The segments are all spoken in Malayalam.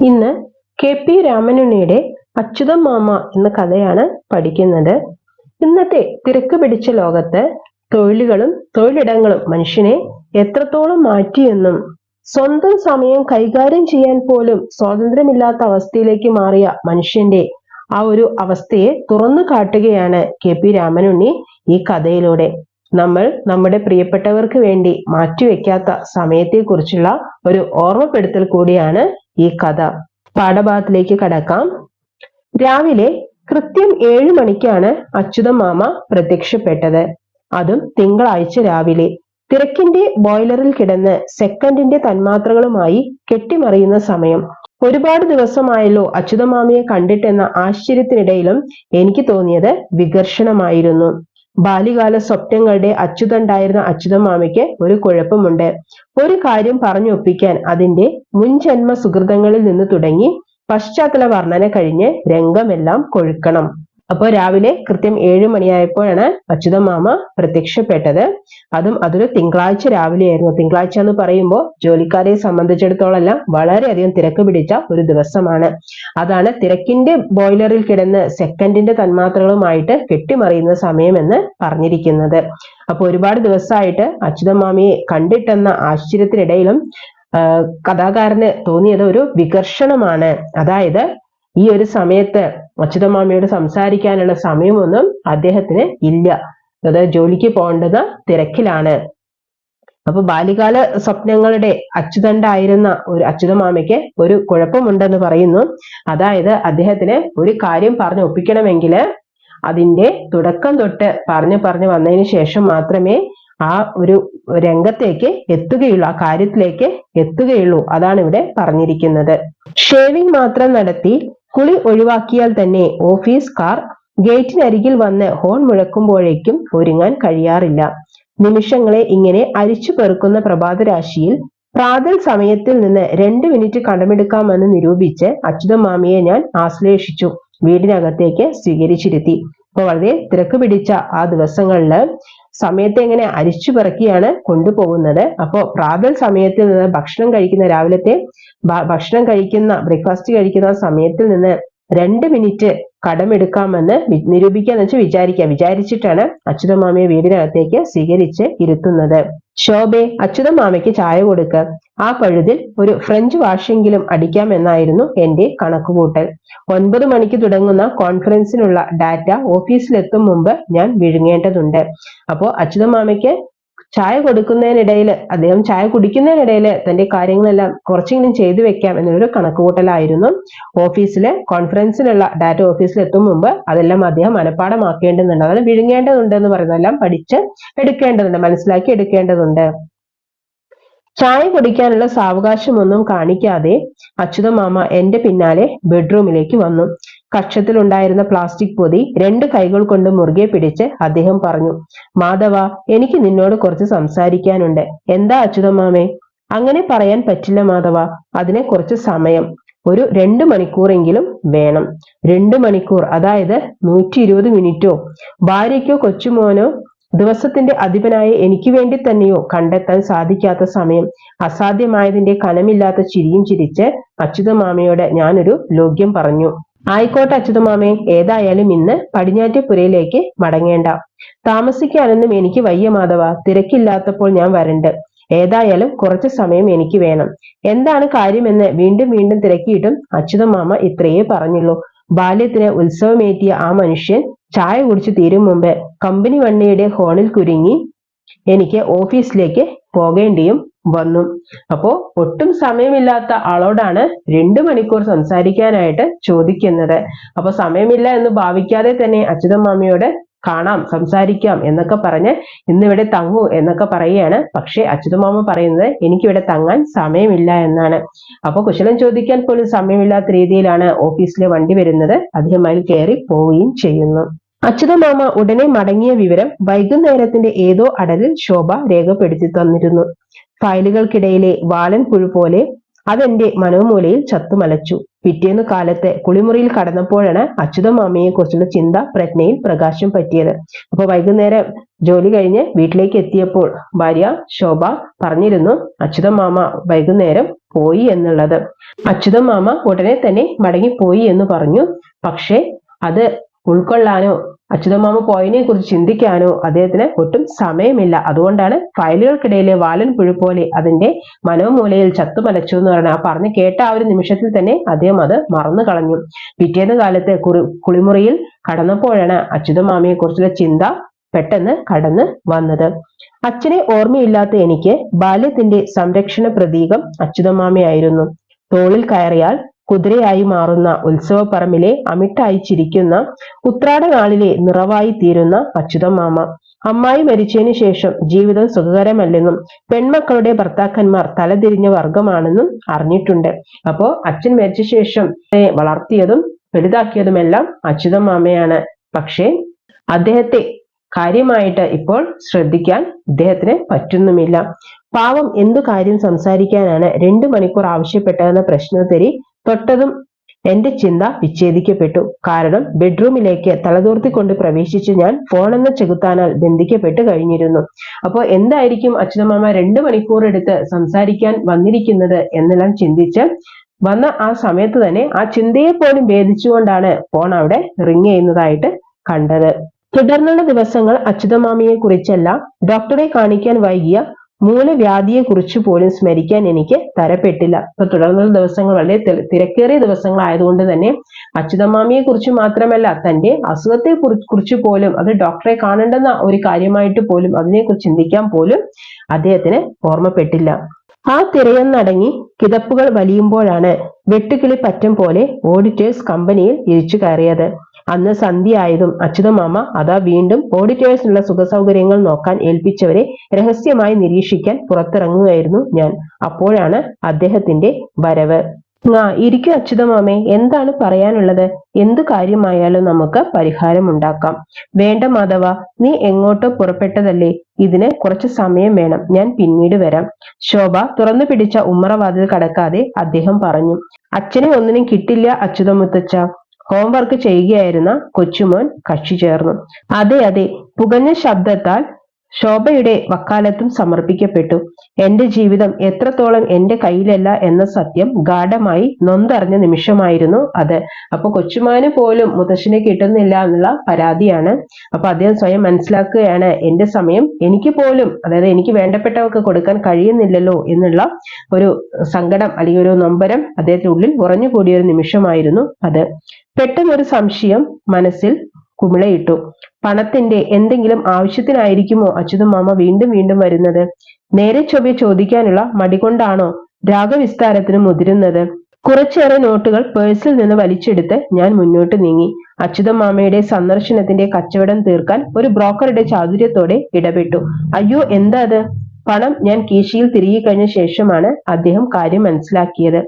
ഇന്ന് കെ പി രാമനുണ്ണിയുടെ അച്യുതം മാമ എന്ന കഥയാണ് പഠിക്കുന്നത്. ഇന്നത്തെ തിരക്ക് പിടിച്ച ലോകത്ത് തൊഴിലുകളും തൊഴിലിടങ്ങളും മനുഷ്യനെ എത്രത്തോളം മാറ്റിയെന്നും സ്വന്തം സമയം കൈകാര്യം ചെയ്യാൻ പോലും സ്വാതന്ത്ര്യമില്ലാത്ത അവസ്ഥയിലേക്ക് മാറിയ മനുഷ്യന്റെ ആ ഒരു അവസ്ഥയെ തുറന്നു കാട്ടുകയാണ് കെ പി രാമനുണ്ണി ഈ കഥയിലൂടെ. നമ്മൾ നമ്മുടെ പ്രിയപ്പെട്ടവർക്ക് വേണ്ടി മാറ്റിവെക്കാത്ത സമയത്തെക്കുറിച്ചുള്ള ഒരു ഓർമ്മപ്പെടുത്തൽ കൂടിയാണ് ഈ കഥ പാഠഭാഗത്തിലേക്ക് കടക്കാം. രാവിലെ കൃത്യം ഏഴു മണിക്കാണ് അച്യുത മാമ പ്രത്യക്ഷപ്പെട്ടത്. അതും തിങ്കളാഴ്ച രാവിലെ. തിരക്കിന്റെ ബോയിലറിൽ കിടന്ന് സെക്കൻഡിന്റെ തന്മാത്രകളുമായി കെട്ടിമറിയുന്ന സമയം. ഒരുപാട് ദിവസമായല്ലോ അച്യുതമാമയെ കണ്ടിട്ടെന്ന ആശ്ചര്യത്തിനിടയിലും എനിക്ക് തോന്നിയത് വികർഷണമായിരുന്നു. ബാല്യകാല സ്വപ്നങ്ങളുടെ അച്യുതണ്ടായിരുന്ന അച്യുതമാമയ്ക്ക് ഒരു കുഴപ്പമുണ്ട്. ഒരു കാര്യം പറഞ്ഞൊപ്പിക്കാൻ അതിന്റെ മുൻജന്മ സുഹൃതങ്ങളിൽ നിന്ന് തുടങ്ങി പശ്ചാത്തല വർണന കഴിഞ്ഞ് രംഗമെല്ലാം കൊഴുക്കണം. അപ്പോൾ രാവിലെ കൃത്യം ഏഴ് മണിയായപ്പോഴാണ് അച്യുത മാമ പ്രത്യക്ഷപ്പെട്ടത്. അതും അതൊരു തിങ്കളാഴ്ച രാവിലെയായിരുന്നു. തിങ്കളാഴ്ച എന്ന് പറയുമ്പോൾ ജോലിക്കാരെ സംബന്ധിച്ചിടത്തോളം എല്ലാം വളരെയധികം തിരക്ക് പിടിച്ച ഒരു ദിവസമാണ്. അതാണ് തിരക്കിന്റെ ബോയിലറിൽ കിടന്ന് സെക്കൻഡിന്റെ തന്മാത്രകളുമായിട്ട് കെട്ടിമറിയുന്ന സമയമെന്ന് പറഞ്ഞിരിക്കുന്നത്. അപ്പൊ ഒരുപാട് ദിവസമായിട്ട് അച്യുത മാമയെ കണ്ടിട്ടെന്ന ആശ്ചര്യത്തിനിടയിലും കഥാകാരന് തോന്നിയത് ഒരു വികർഷണമാണ്. അതായത് ഈ ഒരു സമയത്ത് അച്യുതമാമയോട് സംസാരിക്കാനുള്ള സമയമൊന്നും അദ്ദേഹത്തിന് ഇല്ല. അതായത് ജോലിക്ക് പോകേണ്ടത് തിരക്കിലാണ്. അപ്പൊ ബാല്യകാല സ്വപ്നങ്ങളുടെ അച്യുതണ്ടായിരുന്ന ഒരു അച്യുതമാമയ്ക്ക് ഒരു കുഴപ്പമുണ്ടെന്ന് പറയുന്നു. അതായത് അദ്ദേഹത്തിന് ഒരു കാര്യം പറഞ്ഞ് ഒപ്പിക്കണമെങ്കിൽ അതിന്റെ തുടക്കം തൊട്ട് പറഞ്ഞു പറഞ്ഞു വന്നതിന് ശേഷം മാത്രമേ ആ ഒരു രംഗത്തേക്ക് എത്തുകയുള്ളൂ ആ കാര്യത്തിലേക്ക് എത്തുകയുള്ളൂ. അതാണ് ഇവിടെ പറഞ്ഞിരിക്കുന്നത്. ഷേവിംഗ് മാത്രം നടത്തി കുളി ഒഴിവാക്കിയാൽ തന്നെ ഓഫീസ് കാർ ഗേറ്റിനരികിൽ വന്ന് ഹോൺ മുഴക്കുമ്പോഴേക്കും ഒരുങ്ങാൻ കഴിയാറില്ല. നിമിഷങ്ങളെ ഇങ്ങനെ അരിച്ചു പെറുക്കുന്ന പ്രഭാതരാശിയിൽ പ്രാതൽ സമയത്തിൽ നിന്ന് രണ്ട് മിനിറ്റ് കടമെടുക്കാമെന്ന് നിരൂപിച്ച് അച്യുതമാമിയെ ഞാൻ ആശ്ലേഷിച്ചു വീടിനകത്തേക്ക് സ്വീകരിച്ചിരുത്തി. അപ്പൊ വളരെ തിരക്ക് പിടിച്ച ആ ദിവസങ്ങളിൽ സമയത്തെ എങ്ങനെ അരിച്ചു പിറക്കിയാണ് കൊണ്ടുപോകുന്നത്. അപ്പോൾ പ്രാതൽ സമയത്തിൽ നിന്ന് ഭക്ഷണം കഴിക്കുന്ന രാവിലത്തെ ഭക്ഷണം കഴിക്കുന്ന ബ്രേക്ക്ഫാസ്റ്റ് കഴിക്കുന്ന സമയത്തിൽ നിന്ന് രണ്ട് മിനിറ്റ് കടമെടുക്കാമെന്ന് നിരൂപിക്കാന്ന് വെച്ച് വിചാരിക്കുക വിചാരിച്ചിട്ടാണ് അച്യുതമാമയെ വീടിനകത്തേക്ക് സ്വീകരിച്ച് ഇരുത്തുന്നത്. ശോഭെ അച്യുതമാമയ്ക്ക് ചായ കൊടുക്ക. ആ പഴുതിൽ ഒരു ഫ്രഞ്ച് വാഷെങ്കിലും അടിക്കാമെന്നായിരുന്നു എന്റെ കണക്കുകൂട്ടൽ. ഒൻപത് മണിക്ക് തുടങ്ങുന്ന കോൺഫറൻസിനുള്ള ഡാറ്റ ഓഫീസിലെത്തും മുമ്പ് ഞാൻ വിഴുങ്ങേണ്ടതുണ്ട്. അപ്പോ അച്യുതമാമയ്ക്ക് ചായ കൊടുക്കുന്നതിനിടയിൽ അദ്ദേഹം ചായ കുടിക്കുന്നതിനിടയിൽ തന്റെ കാര്യങ്ങളെല്ലാം കുറച്ചെങ്കിലും ചെയ്തു വെക്കാം എന്നൊരു കണക്കുകൂട്ടലായിരുന്നു. ഓഫീസിലെ കോൺഫറൻസിലുള്ള ഡാറ്റ ഓഫീസിൽ എത്തും മുമ്പ് അതെല്ലാം അദ്ദേഹം മനഃപ്പാടമാക്കേണ്ടതുണ്ട് അതായത് വിഴുങ്ങേണ്ടതുണ്ട് എന്ന് പറയുന്നതെല്ലാം പഠിച്ച് എടുക്കേണ്ടതുണ്ട് മനസ്സിലാക്കി എടുക്കേണ്ടതുണ്ട്. ചായ കുടിക്കാനുള്ള സാവകാശമൊന്നും കാണിക്കാതെ അച്യുതമാമ എന്റെ പിന്നാലെ ബെഡ്റൂമിലേക്ക് വന്നു. കക്ഷത്തിലുണ്ടായിരുന്ന പ്ലാസ്റ്റിക് പൊതി രണ്ട് കൈകൾ കൊണ്ട് മുറുകെ പിടിച്ച് അദ്ദേഹം പറഞ്ഞു മാധവ എനിക്ക് നിന്നോട് കുറച്ച് സംസാരിക്കാനുണ്ട്. എന്താ അച്യുതമാമേ? അങ്ങനെ പറയാൻ പറ്റില്ല മാധവ. അതിനെ കുറച്ച് സമയം. ഒരു രണ്ട് മണിക്കൂറെങ്കിലും വേണം. രണ്ട് മണിക്കൂർ അതായത് നൂറ്റി ഇരുപത് മിനിറ്റോ. ഭാര്യയ്ക്കോ കൊച്ചുമോനോ ദിവസത്തിന്റെ അധിപനായ എനിക്ക് വേണ്ടി തന്നെയോ കണ്ടെത്താൻ സാധിക്കാത്ത സമയം. അസാധ്യമായതിന്റെ കനമില്ലാത്ത ചിരിയും ചിരിച്ച് അച്യുതമാമയോട് ഞാനൊരു ലോക്യം പറഞ്ഞു. ആയിക്കോട്ടെ അച്യുതമാമേ ഏതായാലും ഇന്ന് പടിഞ്ഞാറ്റപ്പുരയിലേക്ക് മടങ്ങേണ്ട. താമസിക്കാനൊന്നും എനിക്ക് വയ്യ മാധവ തിരക്കില്ലാത്തപ്പോൾ ഞാൻ വരണ്ട്. ഏതായാലും കുറച്ച് സമയം എനിക്ക് വേണം. എന്താണ് കാര്യമെന്ന് വീണ്ടും വീണ്ടും തിരക്കിയിട്ടും അച്യുതമാമ ഇത്രയേ പറഞ്ഞുള്ളൂ. ബാല്യത്തിന് ഉത്സവമേറ്റിയ ആ മനുഷ്യൻ ചായ കുടിച്ചു തീരും മുമ്പ് കമ്പനി വണ്ണിയുടെ ഹോണിൽ കുരുങ്ങി എനിക്ക് ഓഫീസിലേക്ക് പോകേണ്ടിയും വന്നു. അപ്പോ ഒട്ടും സമയമില്ലാത്ത ആളോടാണ് രണ്ടു മണിക്കൂർ സംസാരിക്കാനായിട്ട് ചോദിക്കുന്നത്. അപ്പൊ സമയമില്ല എന്ന് ഭാവിക്കാതെ തന്നെ അച്യുതമാമിയോട് കാണാം സംസാരിക്കാം എന്നൊക്കെ പറഞ്ഞ് ഇന്നിവിടെ തങ്ങൂ എന്നൊക്കെ പറയുകയാണ്. പക്ഷേ അച്യുതമാമ പറയുന്നത് എനിക്കിവിടെ തങ്ങാൻ സമയമില്ല എന്നാണ്. അപ്പൊ കുശലം ചോദിക്കാൻ പോലും സമയമില്ലാത്ത രീതിയിലാണ് ഓഫീസിലെ വണ്ടി വരുന്നത്. അദ്ദേഹം അതിൽ കയറി പോവുകയും ചെയ്യുന്നു. അച്യുതമാമ ഉടനെ മടങ്ങിയ വിവരം വൈകുന്നേരത്തിന്റെ ഏതോ അടലിൽ ശോഭ രേഖപ്പെടുത്തി തന്നിരുന്നു. ഫയലുകൾക്കിടയിലെ വാലൻ പുഴു പോലെ അതെന്റെ മനോമൂലയിൽ ചത്തുമലച്ചു. പിറ്റേന്ന് കാലത്തെ കുളിമുറിയിൽ കടന്നപ്പോഴാണ് അച്യുതമാമയെ കുറിച്ചുള്ള ചിന്ത പ്രജ്ഞയിൽ പ്രകാശം പറ്റിയത്. അപ്പൊ വൈകുന്നേരം ജോലി കഴിഞ്ഞ് വീട്ടിലേക്ക് എത്തിയപ്പോൾ ഭാര്യ ശോഭ പറഞ്ഞിരുന്നു അച്യുതമാമ വൈകുന്നേരം പോയി എന്നുള്ളത്. അച്യുതമാമ ഉടനെ തന്നെ മടങ്ങിപ്പോയി എന്ന് പറഞ്ഞു. പക്ഷേ അത് ഉൾക്കൊള്ളാനോ അച്യുതമാമ പോയിനെ കുറിച്ച് ചിന്തിക്കാനോ അദ്ദേഹത്തിന് ഒട്ടും സമയമില്ല. അതുകൊണ്ടാണ് ഫയലുകൾക്കിടയിലെ വാലൻ പുഴു പോലെ അതിന്റെ മനോമൂലയിൽ ചത്തുമലച്ചു എന്ന് പറഞ്ഞ ആ പറഞ്ഞ് കേട്ട ആ ഒരു നിമിഷത്തിൽ തന്നെ അദ്ദേഹം അത് മറന്നു കളഞ്ഞു. പിറ്റേന്ന് കാലത്ത് കുറി കുളിമുറിയിൽ കടന്നപ്പോഴാണ് അച്യുതമാമയെ കുറിച്ചുള്ള ചിന്ത പെട്ടെന്ന് കടന്ന് വന്നത്. അച്ഛനെ ഓർമ്മയില്ലാത്ത എനിക്ക് ബാല്യത്തിന്റെ സംരക്ഷണ പ്രതീകം അച്യുതമാമയായിരുന്നു. തോളിൽ കയറിയാൽ കുതിരയായി മാറുന്ന ഉത്സവപ്പറമ്പിലെ അമിട്ടായി ചിരിക്കുന്ന ഉത്രാട നാളിലെ നിറവായി തീരുന്ന അച്യുതമാമ അമ്മായി മരിച്ചതിനു ശേഷം ജീവിതം സുഖകരമല്ലെന്നും പെൺമക്കളുടെ ഭർത്താക്കന്മാർ തലതിരിഞ്ഞ വർഗമാണെന്നും അറിഞ്ഞിട്ടുണ്ട്. അപ്പോ അച്ഛൻ മരിച്ച ശേഷം വളർത്തിയതും വലുതാക്കിയതുമെല്ലാം അച്യുതമാമയാണ് പക്ഷേ അദ്ദേഹത്തെ കാര്യമായിട്ട് ഇപ്പോൾ ശ്രദ്ധിക്കാൻ ഇദ്ദേഹത്തിന് പറ്റുന്നുമില്ല. പാവം എന്തു കാര്യം സംസാരിക്കാനാണ് രണ്ടു മണിക്കൂർ ആവശ്യപ്പെട്ടതെന്ന പ്രശ്നോത്തരി തൊട്ടതും എന്റെ ചിന്ത വിച്ഛേദിക്കപ്പെട്ടു. കാരണം ബെഡ്റൂമിലേക്ക് തലതോർത്തിക്കൊണ്ട് പ്രവേശിച്ച് ഞാൻ ഫോണെന്ന ചെകുത്താനാൽ ബന്ധിക്കപ്പെട്ട് കഴിഞ്ഞിരുന്നു. അപ്പോൾ എന്തായിരിക്കും അച്യുതമാമ രണ്ടു മണിക്കൂർ എടുത്ത് സംസാരിക്കാൻ വന്നിരിക്കുന്നത് എന്നെല്ലാം ചിന്തിച്ച് വന്ന ആ സമയത്ത് തന്നെ ആ ചിന്തയെ പോലും ഭേദിച്ചുകൊണ്ടാണ് ഫോൺ അവിടെ റിങ് ചെയ്യുന്നതായിട്ട് കണ്ടത്. തുടർന്നുള്ള ദിവസങ്ങൾ അച്യുതമാമിയെ കുറിച്ചല്ല ഡോക്ടറെ കാണിക്കാൻ വൈകിയ മൂലവ്യാധിയെ കുറിച്ച് പോലും സ്മരിക്കാൻ എനിക്ക് തരപ്പെട്ടില്ല. ഇപ്പൊ തുടർന്ന ദിവസങ്ങൾ വളരെ തിരക്കേറിയ ദിവസങ്ങളായതുകൊണ്ട് തന്നെ അച്യുതമാമിയെ കുറിച്ച് മാത്രമല്ല തന്റെ അസുഖത്തെ കുറിച്ച് പോലും അത് ഡോക്ടറെ കാണേണ്ടെന്ന ഒരു കാര്യമായിട്ട് പോലും അതിനെക്കുറിച്ച് ചിന്തിക്കാൻ പോലും അദ്ദേഹത്തിന് ഓർമ്മപ്പെട്ടില്ല. ആ തിരയെന്നടങ്ങി കിതപ്പുകൾ വലിയുമ്പോഴാണ് വെട്ടുകിളി പറ്റം പോലെ ഓഡിറ്റേഴ്സ് കമ്പനിയിൽ ഇരിച്ചു കയറിയത്. അന്ന് സന്ധ്യയായതും അച്യുതമാമ അതാ വീണ്ടും ഓഡിറ്റേഴ്സിനുള്ള സുഖസൗകര്യങ്ങൾ നോക്കാൻ ഏൽപ്പിച്ചവരെ രഹസ്യമായി നിരീക്ഷിക്കാൻ പുറത്തിറങ്ങുകയായിരുന്നു ഞാൻ. അപ്പോഴാണ് അദ്ദേഹത്തിന്റെ വരവ്. ആ ഇരിക്കും അച്യുതമാമേ എന്താണ് പറയാനുള്ളത്? എന്തു കാര്യമായാലും നമുക്ക് പരിഹാരം ഉണ്ടാക്കാം. വേണ്ട മാധവ നീ എങ്ങോട്ടോ പുറപ്പെട്ടതല്ലേ? ഇതിന് കുറച്ച് സമയം വേണം ഞാൻ പിന്നീട് വരാം. ശോഭ തുറന്നു പിടിച്ച ഉമ്മറവാതിൽ കടക്കാതെ അദ്ദേഹം പറഞ്ഞു അച്ഛനെ ഒന്നിനും കിട്ടില്ല അച്യുതമുത്തച്ഛ ഹോംവർക്ക് ചെയ്യുകയായിരുന്ന കൊച്ചുമോൻ കക്ഷി ചേർന്നു. അതെ അതെ പുകഞ്ഞ ശബ്ദത്താൽ ശോഭയുടെ വക്കാലത്തും സമർപ്പിക്കപ്പെട്ടു. എന്റെ ജീവിതം എത്രത്തോളം എന്റെ കയ്യിലല്ല എന്ന സത്യം ഗാഠമായി നൊന്തറിഞ്ഞ നിമിഷമായിരുന്നു അത്. അപ്പൊ കൊച്ചുമാന് പോലും മുത്തശ്ശിനെ കിട്ടുന്നില്ല എന്നുള്ള പരാതിയാണ്. അപ്പൊ അദ്ദേഹം സ്വയം മനസ്സിലാക്കുകയാണ് എന്റെ സമയം എനിക്ക് പോലും അതായത് എനിക്ക് വേണ്ടപ്പെട്ടവർക്ക് കൊടുക്കാൻ കഴിയുന്നില്ലല്ലോ എന്നുള്ള ഒരു സങ്കടം അല്ലെങ്കിൽ ഒരു നൊമ്പരം അദ്ദേഹത്തിനുള്ളിൽ ഉറഞ്ഞുകൂടിയ ഒരു നിമിഷമായിരുന്നു അത്. പെട്ടെന്നൊരു സംശയം മനസ്സിൽ കുമിളയിട്ടു. പണത്തിന്റെ എന്തെങ്കിലും ആവശ്യത്തിനായിരിക്കുമോ അച്യുതമാമ വീണ്ടും വീണ്ടും വരുന്നത്? നേരെ ചൊവ്വെ ചോദിക്കാനുള്ള മടി കൊണ്ടാണോ രാഗവിസ്താരത്തിന് മുതിരുന്നത്? കുറച്ചേറെ നോട്ടുകൾ പേഴ്സിൽ നിന്ന് വലിച്ചെടുത്ത് ഞാൻ മുന്നോട്ട് നീങ്ങി. അച്യുതമാമയുടെ സന്ദർശനത്തിന്റെ കച്ചവടം തീർക്കാൻ ഒരു ബ്രോക്കറുടെ ചാതുര്യത്തോടെ ഇടപെട്ടു. അയ്യോ എന്താ അത്? പണം ഞാൻ കീശയിൽ തിരികെ കഴിഞ്ഞ ശേഷമാണ് അദ്ദേഹം കാര്യം മനസ്സിലാക്കിയത്.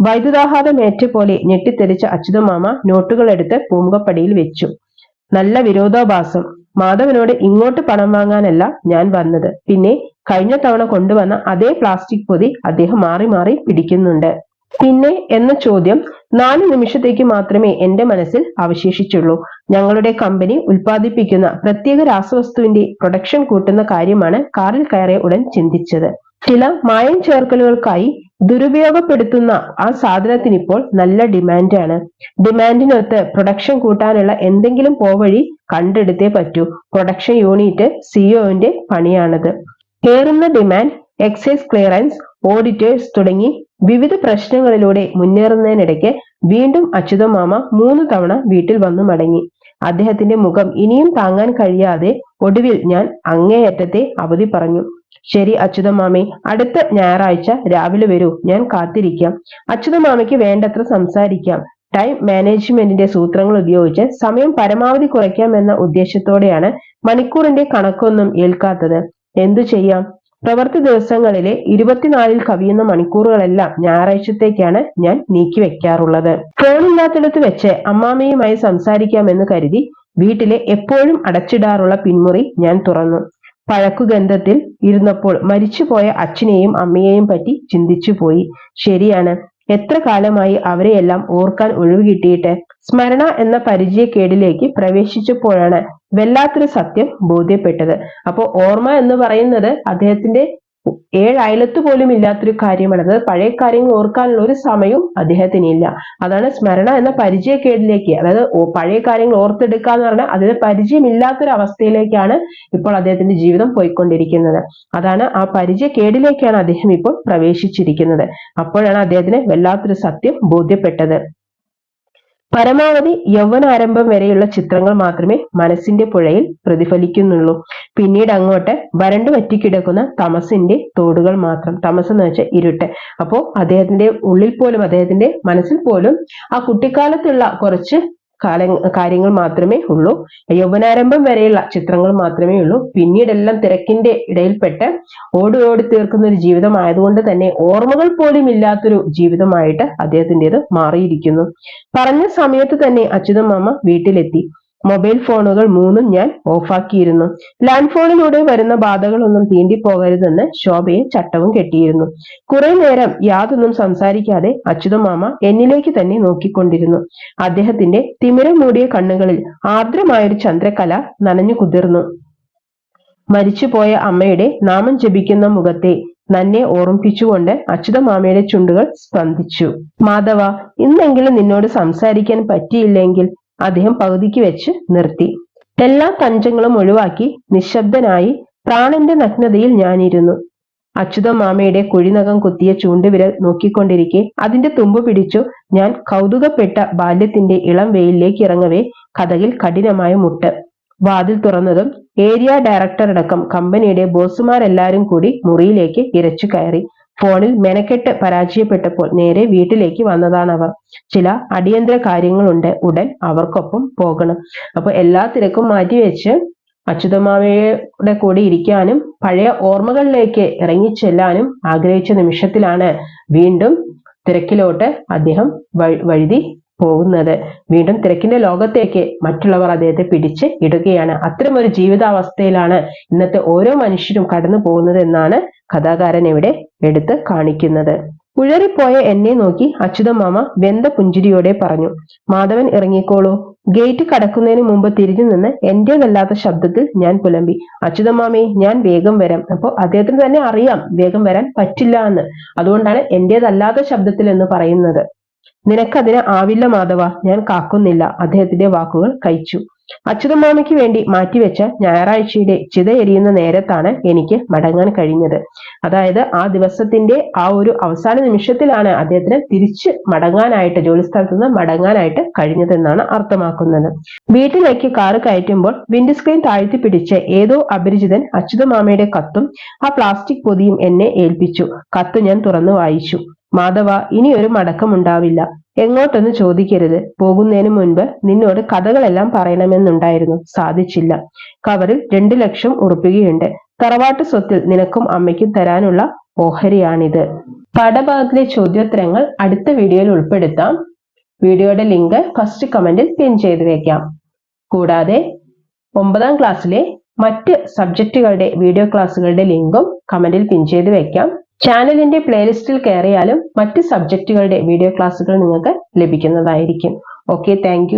വൈദ്യുതാഘാതമേറ്റ പോലെ ഞെട്ടിത്തെറിച്ച അച്യുതമാമ നോട്ടുകൾ എടുത്ത് പൂമുഖപ്പടിയിൽ വെച്ചു. നല്ല വിരോധാഭാസം. മാധവനോട് ഇങ്ങോട്ട് പണം വാങ്ങാനല്ല ഞാൻ വന്നത്. പിന്നെ കഴിഞ്ഞ തവണ കൊണ്ടുവന്ന അതേ പ്ലാസ്റ്റിക് പൊതി അദ്ദേഹം മാറി മാറി പിടിക്കുന്നുണ്ട്. പിന്നെ എന്ന ചോദ്യം നാല് നിമിഷത്തേക്ക് മാത്രമേ എന്റെ മനസ്സിൽ അവശേഷിച്ചുള്ളൂ. ഞങ്ങളുടെ കമ്പനി ഉൽപ്പാദിപ്പിക്കുന്ന പ്രത്യേക രാസവസ്തുവിന്റെ പ്രൊഡക്ഷൻ കൂട്ടുന്ന കാര്യമാണ് കാറിൽ കയറിയ ഉടൻ ചിന്തിച്ചത്. ചില മായം ചേർക്കലുകൾക്കായി ദുരുപയോഗപ്പെടുത്തുന്ന ആ സാധനത്തിന് ഇപ്പോൾ നല്ല ഡിമാൻഡാണ് ഡിമാൻഡിനൊത്ത് പ്രൊഡക്ഷൻ കൂട്ടാനുള്ള എന്തെങ്കിലും പോവഴി കണ്ടെടുത്തേ പറ്റൂ. പ്രൊഡക്ഷൻ യൂണിറ്റ് സിഒന്റെ പണിയാണത്. കയറുന്ന ഡിമാൻഡ് എക്സൈസ് ക്ലിയറൻസ് ഓഡിറ്റേഴ്സ് തുടങ്ങി വിവിധ പ്രശ്നങ്ങളിലൂടെ മുന്നേറുന്നതിനിടയ്ക്ക് വീണ്ടും അച്യുതമാമ മൂന്ന് തവണ വീട്ടിൽ വന്നു മടങ്ങി. അദ്ദേഹത്തിന്റെ മുഖം ഇനിയും താങ്ങാൻ കഴിയാതെ ഒടുവിൽ ഞാൻ അങ്ങേയറ്റത്തെ അവധി പറഞ്ഞു. ശരി അച്യുതമാമി അടുത്ത ഞായറാഴ്ച രാവിലെ വരൂ. ഞാൻ കാത്തിരിക്കാം. അച്യുതമാമിക്ക് വേണ്ടത്ര സംസാരിക്കാം. ടൈം മാനേജ്മെന്റിന്റെ സൂത്രങ്ങൾ ഉപയോഗിച്ച് സമയം പരമാവധി കുറയ്ക്കാം എന്ന ഉദ്ദേശത്തോടെയാണ് മണിക്കൂറിന്റെ കണക്കൊന്നും ഏൽക്കാത്തത്. എന്തു ചെയ്യാം? പ്രവൃത്തി ദിവസങ്ങളിലെ ഇരുപത്തിനാലിൽ കവിയുന്ന മണിക്കൂറുകളെല്ലാം ഞായറാഴ്ചത്തേക്കാണ് ഞാൻ നീക്കി വെക്കാറുള്ളത്. ഫോണില്ലാത്തിടത്ത് വെച്ച് അമ്മാമയുമായി സംസാരിക്കാമെന്ന് കരുതി വീട്ടിലെ എപ്പോഴും അടച്ചിടാറുള്ള പിന്മുറി ഞാൻ തുറന്നു. പഴക്കുകന്ധത്തിൽ ഇരുന്നപ്പോൾ മരിച്ചുപോയ അച്ഛനെയും അമ്മയെയും പറ്റി ചിന്തിച്ചു പോയി. ശരിയാണ്. എത്ര കാലമായി അവരെയെല്ലാം ഓർക്കാൻ ഒഴിവ് കിട്ടിയിട്ട്? സ്മരണ എന്ന പരിചയക്കേടിലേക്ക് പ്രവേശിച്ചപ്പോഴാണ് വല്ലാത്തൊരു സത്യം ബോധ്യപ്പെട്ടത്. അപ്പോൾ ഓർമ്മ എന്ന് പറയുന്നത് അദ്ദേഹത്തിന്റെ ഏഴ് അയലത്ത് പോലും ഇല്ലാത്തൊരു കാര്യമാണ്. അതായത് പഴയ കാര്യങ്ങൾ ഓർക്കാനുള്ള ഒരു സമയവും അദ്ദേഹത്തിനില്ല. അതാണ് സ്മരണ എന്ന പരിചയക്കേടിലേക്ക് അതായത് പഴയ കാര്യങ്ങൾ ഓർത്തെടുക്കുക എന്ന് പറഞ്ഞാൽ അതിന് പരിചയമില്ലാത്തൊരു അവസ്ഥയിലേക്കാണ് ഇപ്പോൾ അദ്ദേഹത്തിന്റെ ജീവിതം പോയിക്കൊണ്ടിരിക്കുന്നത്. അതാണ് ആ പരിചയക്കേടിലേക്കാണ് അദ്ദേഹം ഇപ്പോൾ പ്രവേശിച്ചിരിക്കുന്നത്. അപ്പോഴാണ് അദ്ദേഹത്തിന് വല്ലാത്തൊരു സത്യം ബോധ്യപ്പെട്ടത്. പരമാവധി യൗവനാരംഭം വരെയുള്ള ചിത്രങ്ങൾ മാത്രമേ മനസ്സിന്റെ പുഴയിൽ പ്രതിഫലിക്കുന്നുള്ളൂ. പിന്നീട് അങ്ങോട്ട് വരണ്ടു വറ്റിക്കിടക്കുന്ന തമസിന്റെ തോടുകൾ മാത്രം. തമസ് എന്ന് വെച്ചാൽ ഇരുട്ട്. അപ്പോ അദ്ദേഹത്തിന്റെ ഉള്ളിൽ പോലും അദ്ദേഹത്തിന്റെ മനസ്സിൽ പോലും ആ കുട്ടിക്കാലത്തുള്ള കുറച്ച് കാല കാര്യങ്ങൾ മാത്രമേ ഉള്ളൂ. യൗവനാരംഭം വരെയുള്ള ചിത്രങ്ങൾ മാത്രമേ ഉള്ളൂ. പിന്നീടെല്ലാം തിരക്കിന്റെ ഇടയിൽപ്പെട്ട് ഓടി ഓടി തീർക്കുന്ന ഒരു ജീവിതം ആയതുകൊണ്ട് തന്നെ ഓർമ്മകൾ പോലും ഇല്ലാത്തൊരു ജീവിതമായിട്ട് അദ്ദേഹത്തിന്റെത് മാറിയിരിക്കുന്നു. പറഞ്ഞ സമയത്ത് തന്നെ അച്യുതമാമ വീട്ടിലെത്തി. മൊബൈൽ ഫോണുകൾ മൂന്നും ഞാൻ ഓഫാക്കിയിരുന്നു. ലാൻഡ് ഫോണിലൂടെ വരുന്ന ബാധകളൊന്നും തീണ്ടിപ്പോകരുതെന്ന് ശോഭയെ ചട്ടവും കെട്ടിയിരുന്നു. കുറെ നേരം യാതൊന്നും സംസാരിക്കാതെ അച്യുതമാമ എന്നിലേക്ക് തന്നെ നോക്കിക്കൊണ്ടിരുന്നു. അദ്ദേഹത്തിന്റെ തിമിരം മൂടിയ കണ്ണുകളിൽ ആർദ്രമായൊരു ചന്ദ്രകല നനഞ്ഞു കുതിർന്നു. മരിച്ചുപോയ അമ്മയുടെ നാമം ജപിക്കുന്ന മുഖത്തെ നന്നെ ഓർമ്മിപ്പിച്ചുകൊണ്ട് അച്യുതമാമയുടെ ചുണ്ടുകൾ സ്പന്ദിച്ചു. മാധവ ഇന്നെങ്കിലും നിന്നോട് സംസാരിക്കാൻ പറ്റിയില്ലെങ്കിൽ അദ്ദേഹം പകുതിക്ക് വെച്ച് നിർത്തി. എല്ലാ തഞ്ചങ്ങളും ഒഴിവാക്കി നിശബ്ദനായി പ്രാണന്റെ നഗ്നതയിൽ ഞാനിരുന്നു. അച്യുത മാമയുടെ കുഴിനകം കുത്തിയ ചൂണ്ടുവിരൽ നോക്കിക്കൊണ്ടിരിക്കെ അതിന്റെ തുമ്പ് പിടിച്ചു ഞാൻ കൗതുകപ്പെട്ട ബാല്യത്തിന്റെ ഇളം വെയിലിലേക്ക് ഇറങ്ങവേ കഥകിൽ കഠിനമായ മുട്ട്. വാതിൽ തുറന്നതും ഏരിയ ഡയറക്ടർ അടക്കം കമ്പനിയുടെ ബോസുമാരെല്ലാരും കൂടി മുറിയിലേക്ക് ഇരച്ചു കയറി. ഫോണിൽ മെനക്കെട്ട് പരാജയപ്പെട്ടപ്പോൾ നേരെ വീട്ടിലേക്ക് വന്നതാണ് അവർ ചില അടിയന്തര കാര്യങ്ങളുണ്ട് ഉടൻ അവർക്കൊപ്പം പോകണം. അപ്പൊ എല്ലാ തിരക്കും മാറ്റിവെച്ച് അച്യുതമാവയുടെ കൂടെ ഇരിക്കാനും പഴയ ഓർമ്മകളിലേക്ക് ഇറങ്ങിച്ചെല്ലാനും ആഗ്രഹിച്ച നിമിഷത്തിലാണ് വീണ്ടും തിരക്കിലോട്ട് അദ്ദേഹം വഴുതി പോകുന്നത്. വീണ്ടും തിരക്കിന്റെ ലോകത്തേക്ക് മറ്റുള്ളവർ അദ്ദേഹത്തെ പിടിച്ച് ഇടുകയാണ്. അത്തരം ഒരു ജീവിതാവസ്ഥയിലാണ് ഇന്നത്തെ ഓരോ മനുഷ്യരും കടന്നു പോകുന്നത് എന്നാണ് കഥാകാരൻ ഇവിടെ എടുത്ത് കാണിക്കുന്നത്. ഉഴറിപ്പോയ എന്നെ നോക്കി അച്യുതമാമ വെന്ത പുഞ്ചിരിയോടെ പറഞ്ഞു മാധവൻ ഇറങ്ങിക്കോളൂ. ഗേറ്റ് കടക്കുന്നതിന് മുമ്പ് തിരിഞ്ഞു നിന്ന് എന്റേതല്ലാത്ത ശബ്ദത്തിൽ ഞാൻ പുലമ്പി. അച്യുതമാമേ ഞാൻ വേഗം വരാം. അപ്പോൾ അദ്ദേഹത്തിന് തന്നെ അറിയാം വേഗം വരാൻ പറ്റില്ല എന്ന്. അതുകൊണ്ടാണ് എന്റേതല്ലാത്ത ശബ്ദത്തിൽ എന്ന് പറയുന്നത്. നിനക്കതിന് ആവില്ല മാധവ ഞാൻ കാക്കുന്നില്ല. അദ്ദേഹത്തിന്റെ വാക്കുകൾ കഴിച്ചു. അച്യുതമാമയ്ക്ക് വേണ്ടി മാറ്റിവെച്ച ഞായറാഴ്ചയുടെ ചിത എരിയുന്ന നേരത്താണ് എനിക്ക് മടങ്ങാൻ കഴിഞ്ഞത്. അതായത് ആ ദിവസത്തിന്റെ ആ ഒരു അവസാന നിമിഷത്തിലാണ് അദ്ദേഹത്തിന് തിരിച്ച് മടങ്ങാനായിട്ട് ജോലിസ്ഥലത്ത് നിന്ന് മടങ്ങാനായിട്ട് കഴിഞ്ഞതെന്നാണ് അർത്ഥമാക്കുന്നത്. വീട്ടിലേക്ക് കാറ് കയറ്റുമ്പോൾ വിൻഡ് സ്ക്രീൻ താഴ്ത്തി പിടിച്ച് ഏതോ അപരിചിതൻ അച്യുതമാമയുടെ കത്തും ആ പ്ലാസ്റ്റിക് പൊതിയും എന്നെ ഏൽപ്പിച്ചു. കത്ത് ഞാൻ തുറന്നു വായിച്ചു. മാധവ ഇനി ഒരു മടക്കമുണ്ടാവില്ല എങ്ങോട്ടൊന്ന് ചോദിക്കരുത്. പോകുന്നതിന് മുൻപ് നിന്നോട് കഥകളെല്ലാം പറയണമെന്നുണ്ടായിരുന്നു. സാധിച്ചില്ല. കവറിൽ രണ്ടു ലക്ഷം ഉറപ്പികയുണ്ട്. തറവാട്ട് സ്വത്തിൽ നിനക്കും അമ്മയ്ക്കും തരാനുള്ള ഓഹരിയാണിത്. പാഠഭാഗത്തിലെ ചോദ്യോത്തരങ്ങൾ അടുത്ത വീഡിയോയിൽ ഉൾപ്പെടുത്താം. വീഡിയോയുടെ ലിങ്ക് ഫസ്റ്റ് കമന്റിൽ പിൻ ചെയ്തു വെക്കാം. കൂടാതെ ഒമ്പതാം ക്ലാസ്സിലെ മറ്റ് സബ്ജക്റ്റുകളുടെ വീഡിയോ ക്ലാസ്സുകളുടെ ലിങ്കും കമന്റിൽ പിൻ ചെയ്ത് വെക്കാം. ചാനലിന്റെ പ്ലേലിസ്റ്റിൽ കയറിയാലും മറ്റ് സബ്ജക്റ്റുകളുടെ വീഡിയോ ക്ലാസ്സുകൾ നിങ്ങൾക്ക് ലഭിക്കുന്നതായിരിക്കും. Okay thank